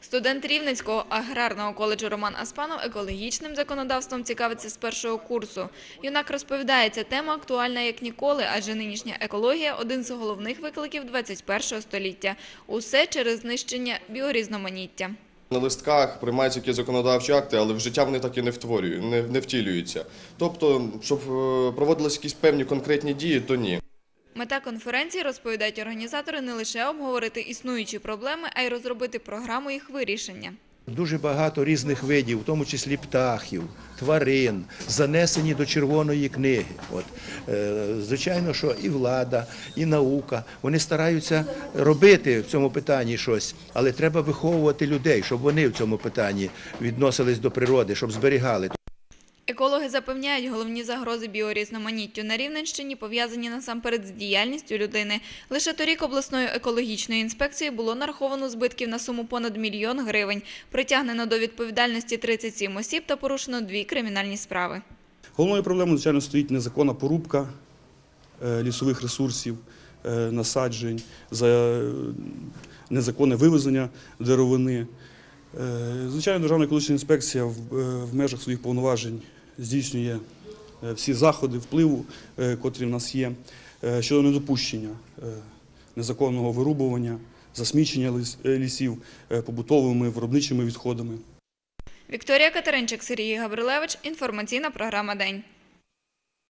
Студент Рівненського аграрного коледжу Роман Аспанов екологічним законодавством цікавиться з першого курсу. Юнак розповідає, ця тема актуальна як ніколи, адже нинішня екологія – один з головних викликів 21 століття. Усе через знищення біорізноманіття. На листках приймаються якісь законодавчі акти, але в життя вони так і не втворюють, не, не втілюються. Тобто, щоб е, проводились якісь певні конкретні дії, то ні. Мета конференції, розповідають організатори, не лише обговорити існуючі проблеми, а й розробити програму їх вирішення. Дуже багато різних видів, в тому числі птахів, тварин, занесені до червоної книги. От, е, звичайно, що і влада, і наука вони стараються робити в цьому питанні щось, але треба виховувати людей, щоб вони в цьому питанні відносились до природи, щоб зберігали. Екологи запевняють, головні загрози біорізноманіттю на Рівненщині пов'язані насамперед з діяльністю людини. Лише торік обласною екологічною інспекцією було нараховано збитків на суму понад мільйон гривень. Притягнено до відповідальності 37 осіб та порушено дві кримінальні справи. Головною проблемою, звичайно, стоїть незаконна порубка е, лісових ресурсів, е, насаджень, е, незаконне вивезення деревини. Звичайно, Державна екологічна інспекція в межах своїх повноважень здійснює е, всі заходи впливу, е, котрі в нас є, е, щодо недопущення незаконного вирубування, засмічення лісів побутовими виробничими відходами. Вікторія Катеринчик, Сергій Габрилевич. Інформаційна програма «День».